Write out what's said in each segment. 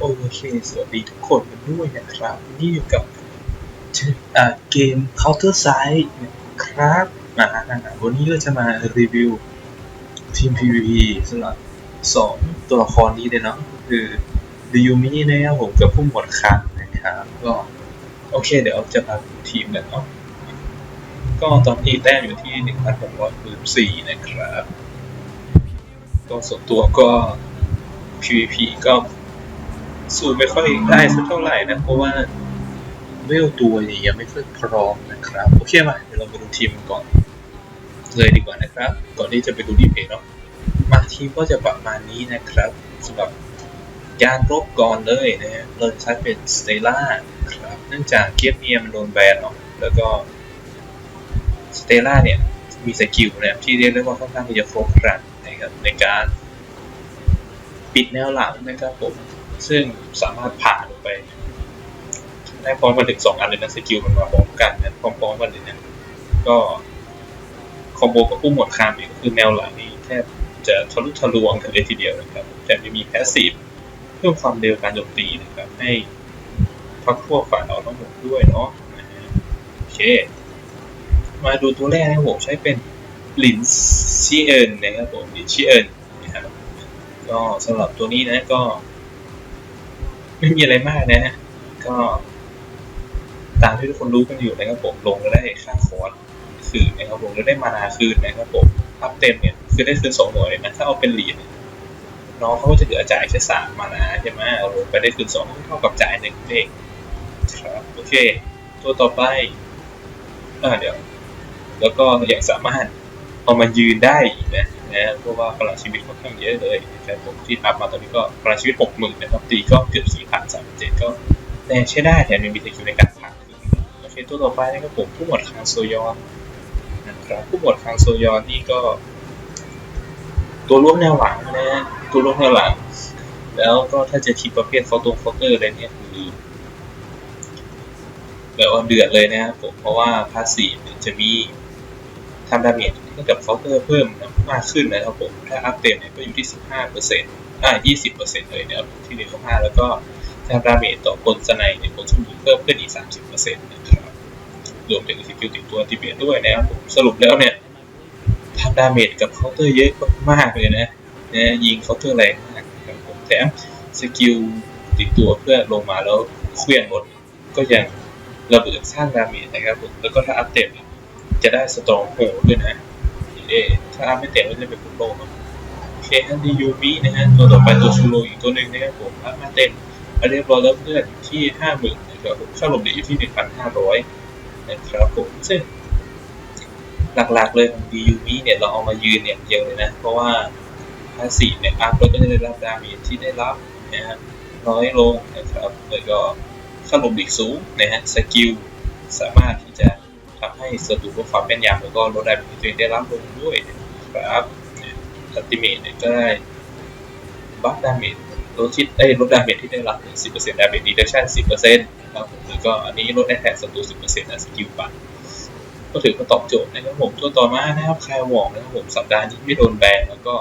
โอเค สวัสดีทุกคนกันด้วยนะครับ นี่อยู่กับเกม Counter Strike นะครับอ่าวันนี้เราจะมารีวิวทีม PVP สำหรับสองตัวละครนี้เลยเนาะคือดิยูมินะครับผมกับผู้หมวดคังนะครับก็โอเค เดี๋ยวจะมาดูทีมกันเนาะก็ตอนนี้แต้มอยู่ที่ 1,614นะครับก็ส่วนตัวก็ PVP ก็ สู้ไม่ค่อยได้สักเท่าไหร่นะ เพราะว่าเวลตัวเนี่ยยังไม่ค่อยพร้อมนะครับ โอเคมาเดี๋ยวเราไปดูทีมก่อน เลยดีกว่านะครับ ก่อนที่จะไปดูที่เพจเนาะมาทีมก็จะประมาณนี้นะครับสำหรับยานรบก่อนเลยนะฮะเราจะใช้เป็นสเตล่าครับเนื่องจากเกียร์เนียมันโดนแบนเนาะแล้วก็สเตล่าเนี่ยมีสกิลนี่ยที่เรียกได้ว่าค่อนข้างที่จะครบครันนะครับในการปิดแนวหลังนะครับผม ซึ่งสามารถผ่านไป ได้พร้อมกันถึงสองอันเลยนะสกิลมันมาพร้อมกันนะพร้อมๆกันเลยนะก็คอมโบกับผู้หมวดคามอีกก็คือแนวหลังนี่แทบจะทะลุทะลวงกันเลยทีเดียวนะครับแต่จะมีแพสซีฟเพิ่มความเร็วการโจมตีนะครับให้พักพวกฝ่ายเราทั้งหมดด้วยเนาะนะฮะโอเค มาดูตัวแรกนะผมใช้เป็นลินชีเอินนะครับผมลินชีเอินนะครับก็สำหรับตัวนี้นะก็ ไม่มีอะไรมากนะ ก็ตามที่ทุกคนรู้กันอยู่นะครับผมลงแล้วได้ค่าคอร์สคืนนะครับผมแล้วได้มานาคืนนะครับผมอัพเต็มเนี่ยคือได้คืนสองหน่วยนะถ้าเอาเป็นเหรียญน้องเขาก็จะเหลือจ่ายแค่สามมานาใช่ไหมเอาลงไปได้คืนสองเท่ากับจ่ายหนึ่งเองครับโอเค ตัวต่อไปอ่าเดี๋ยว แล้วก็ยังสามารถเอามายืนได้อีกนะ นะเพราะว่าพลังชีวิตค่อนข้างเยอะเลยนะครับผมที่อัพมาตอนนี้ก็พลังชีวิตหกหมื่นนะครับตีก็เกือบสี่พันสามเจ็ดก็แรงใช้ได้แถมยังมีสกิลในการผ่านโอเคตัวต่อไปนะครับผมผู้หมวดคางโซยอนนะครับผู้หมวดคางโซยอนนี่ก็ ตัวร่วมแนวหลังนะตัวร่วมแนวหลัง แล้วก็ถ้าจะทีประเภทฟอร์ตงฟอร์เตอร์อะไรเนี่ยคือแบบว่าเดือดเลยนะครับผมเพราะว่าพาสีจะมี ทำดาเมจให้กับเคาน์เตอร์เพิ่มมากขึ้นนะครับผม ถ้าอัพเต็มเนี่ยก็อยู่ที่ 15เปอร์เซ็นต์อ่า20เปอร์เซ็นต์เลยนะครับที่หนึ่งห้าแล้วก็ทำดาเมจต่อคนสไนเนี่ยคนสู้เพิ่มขึ้นอีก 30เปอร์เซ็นต์นะครับ รวมถึงสกิลติดตัวที่เปลี่ยนด้วยนะครับผม สรุปแล้วเนี่ยทำดาเมจกับเคาน์เตอร์เยอะมากเลยนะนะยิงเคาน์เตอร์แรงมากนะครับผมแถมสกิลติดตัวเพื่อลงมาแล้วเคลื่อนรถก็ยังระเบิดสร้างดาเมจนะครับผมแล้วก็ถ้าอัพเต็ม จะได้สตรองโฮด้วยนะเอถ้าไม่เต็มก็จะเป็นฟุตโลกโอเคอันดียูบีนะฮะตัวต่อไปตัวชูโรอีกตัวหนึ่งนะครับผมอัพมาเต็มเรียบร้อยแล้วเพื่อนอยู่ที่ห้าหมื่นนะครับผมค่าลมดีอยู่ที่หนึ่งพันห้าร้อยนะครับผมซึ่งหลักๆเลยของ DUV เนี่ยเราเอามายืนเนี่ยเดียวเลยนะ เพราะว่าถ้าสีเนี่ยอัพแล้วก็จะได้รับดาเมจที่ได้รับนะฮะน้อยลงนะครับแล้วก็ค่าลมดีสูงนะฮะสกิลสามารถ ที่จะทำให้ศัตรูลดความแม่นยำแล้วก็ลดไดาเมจที่ตัวเองได้รับลงด้วยครับอัติเมทเน่ก็ได้บัฟดาเมจลดที่เอ้ลดดาเมจที่ได้รับ10%ดาเมจดีเดชั่น10%นะครับผมแล้วก็อันนี้ลดได้แทนศัตรู10%นะสกิลปันก็ถือว่าตอบโจทย์นะครับผมตัวต่อมานะครับคายวองนะครับผมสัปดาห์นี้ไม่โดนแบนแล้วก็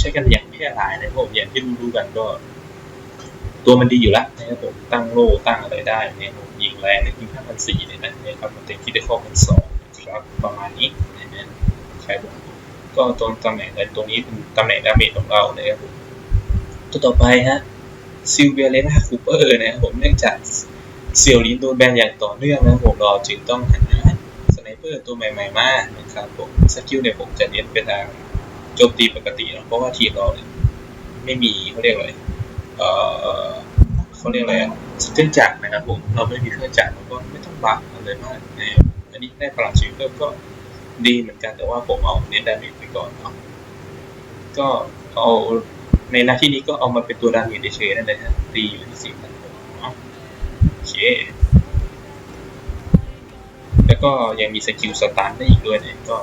ใช้กันอย่างแพร่หลายนะครับผมอย่างที่รู้ๆกันก็ ตัวมันดีอยู่แล้วนะครับผมตั้งโล่ตั้งอะไรได้เนี่ยผมยิงแรงได้ยิงห้าพันสี่เนี่ยนะครับมันเต็มที่ได้ข้อพันสองครับประมาณนี้นะฮะใช่ผมก็ตรงตำแหน่งตรงนี้เป็นตำแหน่งดาเมจของเรานะครับผมตัวต่อไปฮะซิลเวียเลนาคูเปอร์นะครับผมเนื่องจากเซียวลินโดนแบนอย่างต่อเนื่องนะครับผมเราจึงต้องหาสไนเปอร์ตัวใหม่ๆมานะครับผมสกิลเนี่ยผมจะเน้นเป็นทางโจมตีปกติเนาะเพราะว่าทีมเราไม่มีเขาเรียกอะไร เอ่อเขาเรียกอะไรเครื่องจักรนะครับผมเราไม่มีเครื่องจักรเราก็ไม่ต้องบัฟอะไรมากนะครับอันนี้ได้พลังชีวิตเพิ่มก็ดีเหมือนกันแต่ว่าผมเอาเน้นดาเมจไปก่อนเนาะก็เอาในหน้าที่นี้ก็เอามาเป็นตัวดาเมจเฉยๆนั่นเลยฮะตีอยู่ที่สี่พันเนาะโอเคแล้วก็ยังมีสกิลสตาร์ทได้อีกด้วยเนี่ยก็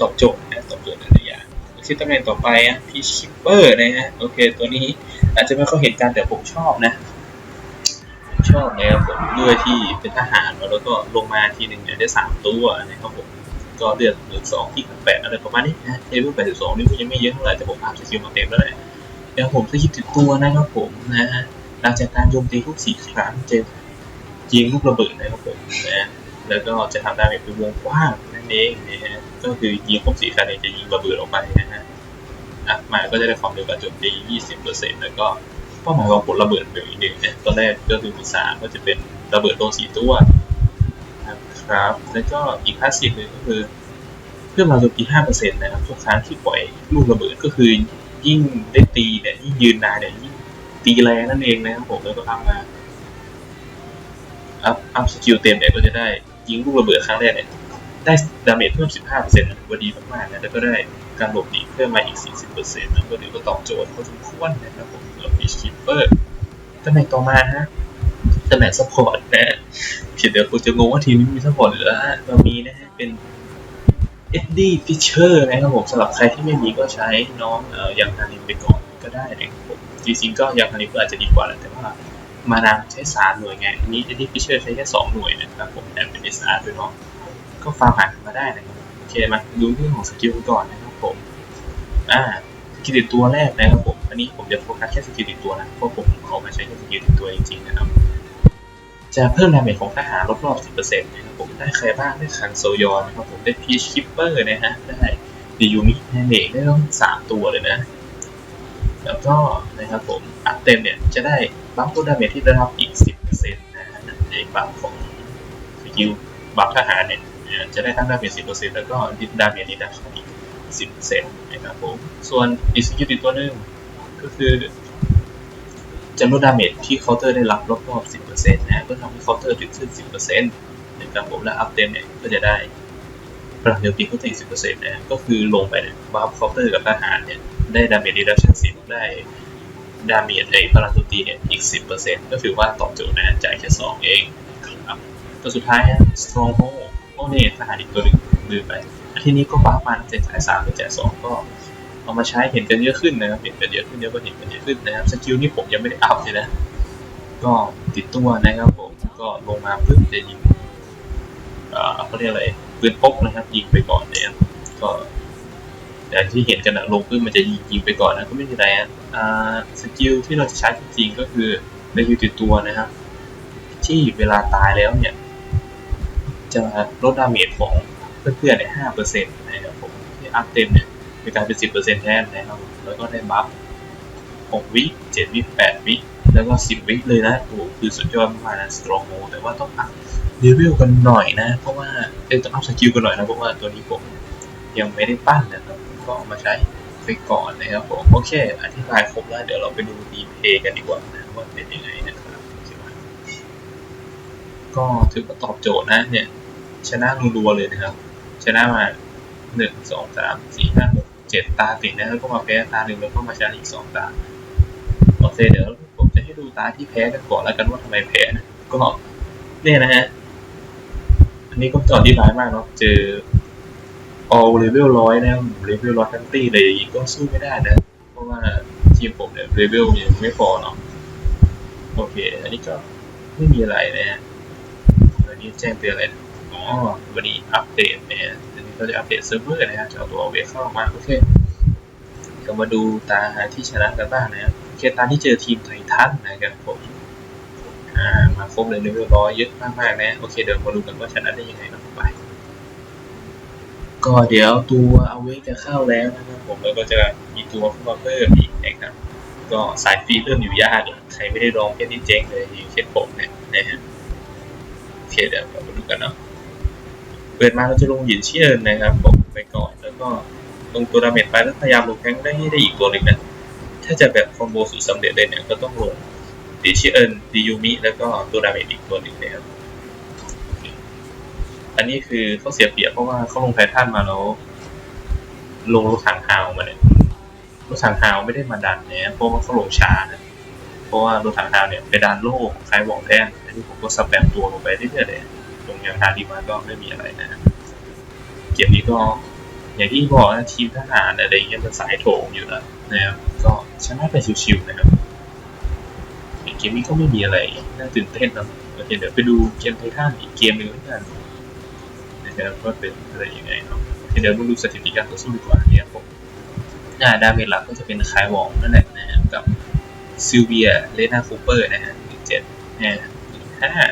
ตอบโจทย์นะตอบโจทย์หลายอย่าง ที่ตำแหน่งต่อไปอะพีชิปเปอร์นะฮะโอเค ตัวนี้อาจจะไม่ค่อยเห็นกันแต่ผมชอบนะชอบนะครับผมด้วยที่เป็นทหารแล้วก็ลงมาทีหนึ่งเนี่ยได้สามตัวนะครับผมก็เลือกหนึ่งสองที่แปดอะไรประมาณนี้นะเลเวลแปดสิบสองนี่ก็ยังไม่เยอะเท่าไหร่แต่ผมอัพสกิลมาเต็มแล้วแหละเดี๋ยวผมจะคิดถึงตัวนะครับผมนะฮะหลังจากการโจมตีทุกสี่ครั้งจะยิงลูกระเบิดนะครับผมนะ แล้วก็จะทำดาเมจเป็นวงกว้างนั่นเองนะฮะก็คือยิงครบสี่คันจะยิงระเบิดออกไปนะฮะอะมาก็จะได้ความเร็วการโจมตี20%แล้วก็เป้าหมายของผลระเบิดเป็นอีกหนึ่งตอนแรกก็คือมีสามก็จะเป็นระเบิดโดนสี่ตัวนะครับ แล้วก็อีกพาสซีฟหนึ่งก็คือเพื่อมาโจมตี5%นะครับทุกครั้งที่ปล่อยลูกระเบิดก็คือยิ่งได้ตีเนี่ยยิ่งยืนนานเนี่ยยิ่งตีแรงนั่นเองนะครับผมแล้วก็ทำมาอัพอัพสกิลเต็มเนี่ยก็จะได้ ยิงลูกระเบิดครั้งแรกเนี่ยได้ดาเมจเพิ่ม 15%นะถือว่าดีมากๆนะแล้วก็ได้การหลบหนีเพิ่มมาอีก 40%นะก็ถือว่าตอบโจทย์พอสมควรนะครับผมสำหรับพีชคิปเปอร์ตำแหน่งต่อมาฮะตำแหน่งซัพพอร์ตนะเพียงเดี๋ยวคุณจะงงว่าทีมนี้มีซัพพอร์ตหรือฮะเรามีนะฮะเป็นเอ็ดดี้ฟิชเชอร์นะครับผมสำหรับใครที่ไม่มีก็ใช้น้องเอ่อยังฮาริมไปก่อนก็ได้นะครับผมจริงๆก็ยังฮาริมก็อาจจะดีกว่าแหละแต่ว่า มานาใช้สามหน่วยไง อันนี้เอ็ดดี้ฟิชเชอร์ใช้แค่สองหน่วยนะครับผมแถมเป็น SR ด้วยเนาะ ก็ฟาร์มหามาได้นะครับ โอเค มาดูเรื่องของสกิลก่อนนะครับผม อ่าสกิลติดตัวแรกนะครับผม อันนี้ผมจะโฟกัสแค่สกิลติดตัวนะ เพราะผมเอามาใช้แค่สกิลติดตัวจริงๆนะครับ จะเพิ่มดาเมจของทหารลดรอบ10%นะครับผม ได้ใครบ้าง ได้คันโซยอนนะครับผม ได้พีชคิปเปอร์นะฮะ ได้ดิยูมิแนเนกได้ต้องสามตัวเลยนะ แล้วก็นะครับผมอัพเต็มเนี่ยจะได้บัฟตัวดาเมจที่ได้รับอีก 10%นะฮะในบัฟของสกิลบัฟทหารเนี่ยจะได้ทั้งดาเมจ 10%แล้วก็ดาเมจดีดักชันอีก 10%นะครับผมส่วนอีกสกิลติดตัวหนึงก็คือจะลดดาเมจที่เคาน์เตอร์ได้รับรอบ10%นะก็ทำให้เคาน์เตอร์ถึงขึ้น 10%นะครับผมและอัพเต็มเนี่ยก็จะได้ พลังโจมตีเพิ่มอีก10%นะก็คือลงไปเนี่ยบัฟเคาน์เตอร์กับทหารเนี่ยได้ดาเมจดีดักชั่น10ได้ดาเมจไอ้พลังโจมตีเนี่ยอีก10%ก็ถือว่าตอบโจทย์นะจ่ายแค่2เองครับตัวสุดท้ายฮะ Stronghold โอ้เนี่ยทหารอีกตัวหนึ่งลืมไปทีนี้ก็บัฟมาตั้งแต่จ่าย3เป็นจ่าย2ก็เอามาใช้เห็นกันเยอะขึ้นนะครับเห็นกันเยอะขึ้นเยอะกว่าเห็นกันเยอะขึ้นนะครับสกิลนี่ผมยังไม่ได้อัพเลยนะก็ติดตัวนะครับผมก็ลงมาเพิ่มจะยิงเอ่อเขาเรียกอะไร ปืนพกนะครับ ยิงไปก่อนเนี่ยก็อย่างที่เห็นกันนะลงปืนมันจะยิงยิงไปก่อนนะก็ไม่มีอะไรอะอ่าสกิลที่เราจะใช้จริงๆก็คือในยูติดตัวนะครับ ที่เวลาตายแล้วเนี่ย จะลดดาเมจของเพื่อนๆเนี่ยห้าเปอร์เซ็นต์นะครับผมที่อัพเต็มเนี่ยมีการเป็นสิบเปอร์เซ็นต์แทนนะครับแล้วก็ได้บัฟหกวิเจ็ดวิแปดวิแล้วก็สิบวิเลยนะโอ้คือสุดยอดมากนะสตรองโฮแต่ว่าต้องอัพเลเวลกันหน่อยนะ เพราะว่า ต้องอัพสกิลกันหน่อยนะเพราะว่าตัวนี้ผมยังไม่ได้ปั้นนะครับก็เอามาใช้ไปก่อนนะครับผมโอเคอธิบายครบแล้วเดี๋ยวเราไปดูดีเพย์กันดีกว่านะว่าเป็นยังไงนะครับก็ถือว่าตอบโจทย์นะเนี่ยชนะรัวๆเลยนะครับ ชนะมาหนึ่งสองสามสี่ห้าหกเจ็ดตาติดนะแล้วก็มาแพ้ตาหนึ่งแล้วก็มาชนะอีกสองตาโอเคเดี๋ยวผมจะให้ดูตาที่แพ้กันก่อนแล้วกันว่าทำไมแพ้นะก็เนี่ยนะฮะ อันนี้ก็ต่อที่ร้ายมากเนาะเจอ all level ร้อยนะเลเวลร้อยทั้งตีเลยก็สู้ไม่ได้นะ เพราะว่าทีมผมเนี่ยเลเวลยังไม่พอเนาะโอเค อันนี้ก็ไม่มีอะไรนะฮะอันนี้แจ้งเตือนอะไรอ๋อวันนี้อัปเดตเนี่ยอันนี้เราจะอัปเดตเซิร์ฟเวอร์นะครับจะเอาตัวเวเข้ามาโอเคก็มาดูตาที่ชนะกันบ้างนะครับโอเคตาที่เจอทีมไททันนะครับผม อ่ามาครบเลยเลเวลร้อยเยอะมากๆนะโอเคเดี๋ยวมาดูกันว่าชนะได้ยังไงนะไป ก็เดี๋ยวตัวเอาเวจะเข้าแล้วนะครับผมแล้วก็จะมีตัวเข้ามาเพิ่มอีกนะครับ ก็สายฟรีเริ่มอยู่ยากเลยใครไม่ได้ลองแค่นี้เจ๊งเลยอย่างเช่นผมเนี่ยนะฮะโอเคเดี๋ยวเรามาดูกันเนาะเปิดมาเราจะลงหยินเชียนนะครับผมไปก่อนแล้วก็ลงตัวดาเมจไปแล้วพยายามลงแข้งได้ให้ได้อีกตัวหนึ่งนะถ้าจะแบบคอมโบสุดสำเร็จเลยเนี่ยก็ต้องลง ดิเชียนดิยูมิแล้วก็ตัวดาเมจอีกตัวหนึ่งนะครับอันนี้คือเขาเสียเปรียบเพราะว่าเขาลงไททันมาแล้ว ลงรถถังฮาวมาเนี่ยรถถังฮาวไม่ได้มาดันเนี่ยเพราะว่าเขาลงช้านะเพราะว่ารถถังฮาวเนี่ยไปดันโลกคล้ายบอกแทนอันนี้ผมก็สแปมตัวลงไปเรื่อยๆเลยตรงย่างทาดีมาก็ไม่มีอะไรนะเกมนี้ก็อย่างที่บอกนะทีมทหารอะไรเงี้ยมันสายโถงอยู่แล้วนะครับก็ชนะไปชิวๆนะครับ เกมนี้ก็ไม่มีอะไรน่าตื่นเต้นนะโอเคเดี๋ยวไปดูเกมไททันอีกเกมหนึ่งแล้วกันนะครับว่าเป็นอะไรยังไงเนาะเดี๋ยวมาดูสถิติการต่อสู้ดีกว่าเนี่ยผมอ่าดาเมจหลักก็จะเป็นคายวองนั่นแหละนะครับกับซิลเวียเลนาคูเปอร์นะฮะหนึ่งเจ็ดนะห้า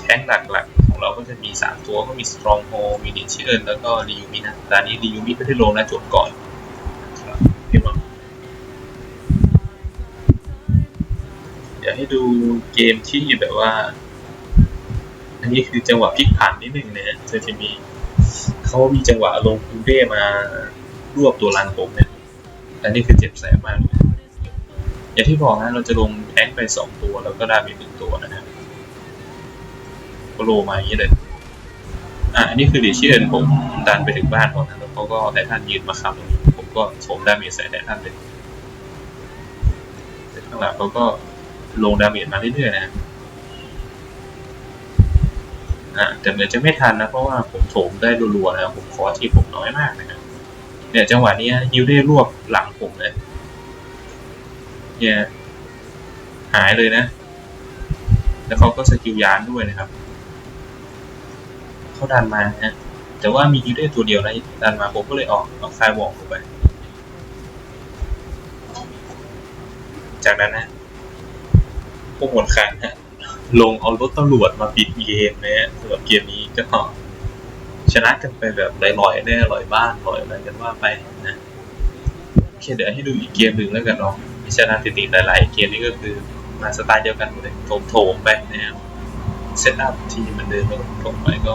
แท้งหลักๆของเราก็จะมี 3 ตัวก็มี Stronghold มี d ิชิเอินแล้วก็รียูมินะตอนนี้รียูมิไม่ได้ลงนะจบก่อนครับพี่มองเดี๋ยว ให้ดูเกมที่แบบว่า อันนี้คือจังหวะพลิกผันนิดนึงนะฮะจะจะมีเขามีจังหวะลงคูเร่มารวบตัวลันผมเนี่ยอันนี้คือเจ็บแสบมากเลยอย่างที่บอกนะเราจะลงแทงค์ไปสองตัวแล้วก็ดามจหนึ่งตัวนะฮะก็โลมาอย่างนี้เลยอะอันนี้คือดิชิเอนผมดันไปถึงบ้านก่อนนะแล้วเขาก็ไททันยืนมาคำตรงนี้ผมก็โสมดามจใส่ไททันเลยแต่ข้างหลังเขาก็ ลงดาเมจมาเรื่อยๆนะอะแต่เหมือนจะไม่ทันนะ เพราะว่าผมโถมได้รัวๆนะผมขอที่ผมน้อยมากนะครับเนี่ยจังหวะนี้ฮิวได้รวบหลังผมเลยเนี่ยหายเลยนะ แล้วเขาก็สกิลยานด้วยนะครับเขาดันมาฮะแต่ว่ามีฮิวได้ตัวเดียวนะดันมาผมก็เลยออกออกคายวอล์กออกไป จากนั้นนะ วกหมดคันฮะลงเอารถตำรวจมาปิดเกมนะฮะสำหรับเกมนี้ก็ชนะกันไปแบบลอยๆแน่ลอยบ้านลอยอะไรกันว่าไปนะโอเคเดี๋ยวให้ดูอีกเกมหนึ่งแล้วกันเนาะที่ชนะติดๆหลายๆเกมนี้ก็คือมาสไตล์เดียวกันหมดเลยโถมๆไปนะครับเซตอัพทีมมันเดิมแล้วโถมไปก็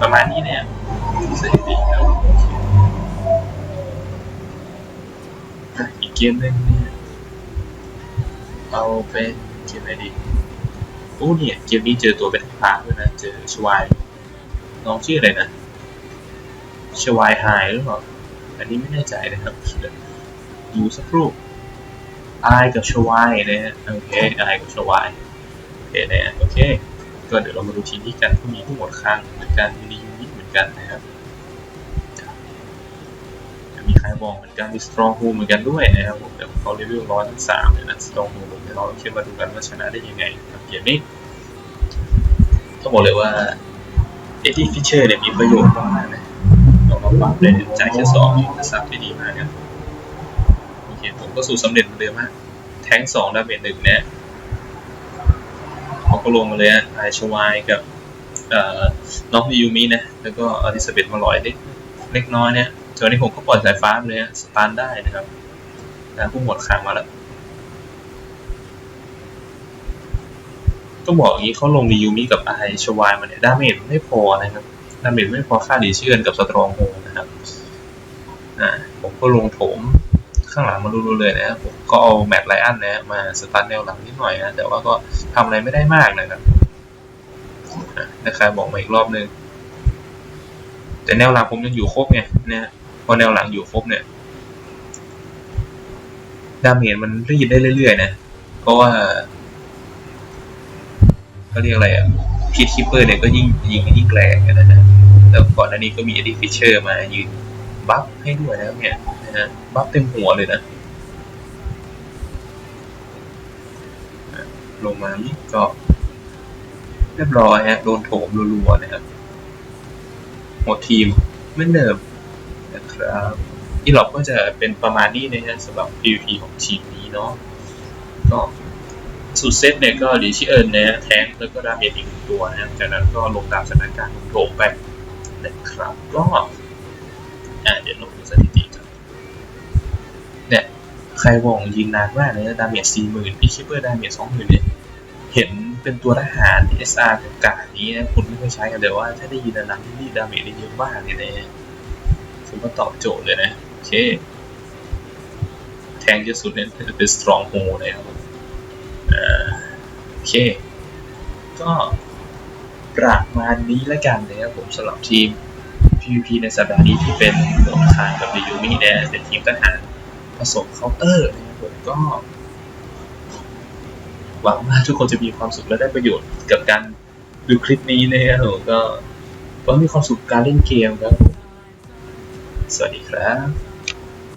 ประมาณนี้เนี่ยสถิติครับอะอีกเกมหนึ่งเนี่ย เอาเป็นเกมไหนดีโอ้เนี่ยเกมนี้เจอตัวเป็นผ่าด้วยนะเจอชวายน้องชื่ออะไรนะชวายไฮหรือเปล่าอันนี้ไม่แน่ใจนะครับดูสักครู่ไอกับชวายนะฮะโอเคไอกับชวายโอเคนะโอเคก็เดี๋ยวเรามาดูทีมที่กันที่มีทั้งหมดข้างเหมือนกันมียูนิตเหมือนกันนะครับ มีใครบอกเหมือนกัน มีสตรองฮูเหมือนกันด้วยนะครับผมเดี๋ยวเขารีวิวร้อยทั้งสามเนี่ยนะสตรองฮูเดี๋ยวเราคิดมาดูกันว่าชนะได้ยังไงกับเกมนี้ต้องบอกเลยว่าเอ็ดดี้ฟิชเชอร์เนี่ยมีประโยชน์มากนะเรามาปรับเลยจ่ายแค่สองทักษะที่ดีมากครับโอเคผมก็สู่สำเร็จเหมือนเดิมฮะแทงสองดาเมจหนึ่งเนี่ยเขาก็ลงมาเลยฮะไอชวายกับน้องยูมินะ แล้วก็อลิซาเบธมาลอยเล็กเล็กน้อยเนี่ย ส่วนนี้ผมก็ปล่อยสายฟ้าเลยสตาร์ทได้นะครับนะผู้หมดค้างมาแล้วต้องบอกอย่างนี้เขาลงดียูมิกับไอชวายมาเนี่ยดาเมจไม่พอนะครับดาเมจไม่พอค่าดีเชื่อนกับสตรองโฮนะครับอ่าผมก็ลงโถมข้างหลังมาดูๆเลยนะครับผมก็เอาแมตต์ไลอันนะมาสตาร์ทแนวหลังนิดหน่อยนะแต่ว่าก็ทำอะไรไม่ได้มากนะครับนะครับบอกมาอีกรอบนึงแต่แนวหลังผมยังอยู่ครบไงนะ พอแนวหลังอยู่ครบเนี่ยดาเมจมันรีดได้เรื่อยๆนะ เพราะว่าเขาเรียกอะไรอะพีทคิปเปอร์เนี่ยก็ยิ่งยิงยิ่งแรงนะฮะแล้วก่อนหน้านี้ก็มีเอ็ดดี้ฟิชเชอร์มายืนบัฟให้ด้วยนะครับเนี่ยนะฮะบัฟเต็มหัวเลยนะ ลงมานี่ก็เรียบร้อยฮะ โดนโถมรัวๆนะครับหมดทีมไม่เนิบ นะครับอีหลอกก็จะเป็นประมาณนี้นะฮะสำหรับ PVP ของทีมนี้เนาะก็สุดเซตเนี่ยก็ดีชิเอิร์นนะแทงแล้วก็ดาเมจอีกหนึ่งตัวนะจากนั้นก็ลงตามสถานการณ์โถมไปนะครับ ก็อ่าเดี๋ยวลงดูสถิติกันเนี่ยใครวองยิงนานมากเลยดาเมจสี่หมื่นพี่คิปเปอร์ดาเมจสองหมื่นเนี่ยเห็นเป็นตัวทหาร SR กับกานี้นะคุณไม่ค่อยใช้กันแต่ว่าถ้าได้ยินนานๆที่นี่ดาเมจได้เยอะมากเลยนะ ผมก็ตอบโจทย์เลยนะ โอเค แทงเยอะสุดเนี่ยจะเป็น strong hold นะครับโอเค ก็ประมาณนี้ล้วกันนะครับผมสำหรับทีม PVP ในสัปดาห์นี้ที่เป็นหมดคางกับดิยูมิเนี่ยเป็นทีมทหารผสมเคาน์เตอร์นะครับผมก็หวังว่าทุกคนจะมีความสุขและได้ประโยชน์กับการดูคลิปนี้นะครับผมก็ก็มีความสุขกับการเล่นเกมครับผม สวัสดีครับ